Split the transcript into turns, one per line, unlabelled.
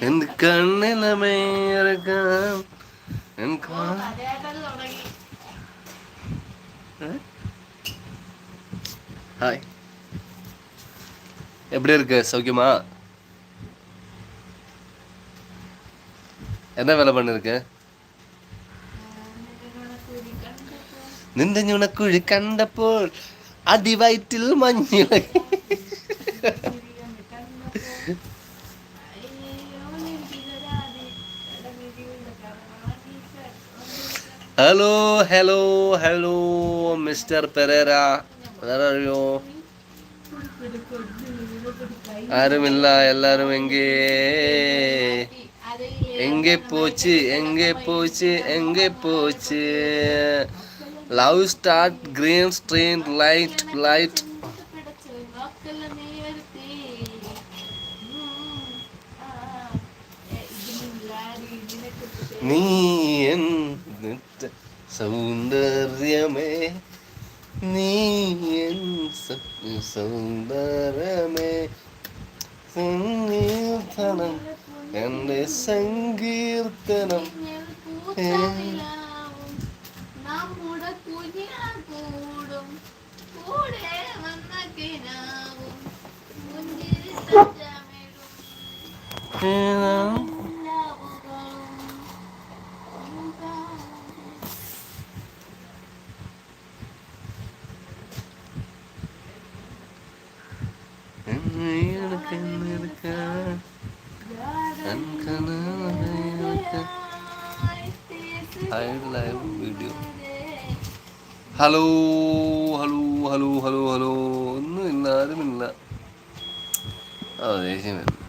N കണ്ണിലമേറക്കാം N കാ- ഏ? Hi எப்படி இருக்கு சௌக்கியமா என்ன வேலை பண்ணிருக்க നിന്റെ ഞുണക്കുഴി കണ്ടപ്പോൾ അടിവയറ്റിൽ hello hello hello mister Perera வேறையோ யாரும் இல்ல எல்லாரும் எங்கே எங்கே போச்சு எங்கே போச்சு எங்கே போச்சு love start green screen light light നീ സൗന്ദര്യമേ നീ സൗന്ദര്യമേ. സങ്കീർത്തനം എന്റെ സങ്കീർത്തനം.
നമ്മുടെ
video hello hello hello hello hello. ഒന്നും ഇല്ല ആരുമില്ല. ആ ദേഷ്യം വരുന്നു.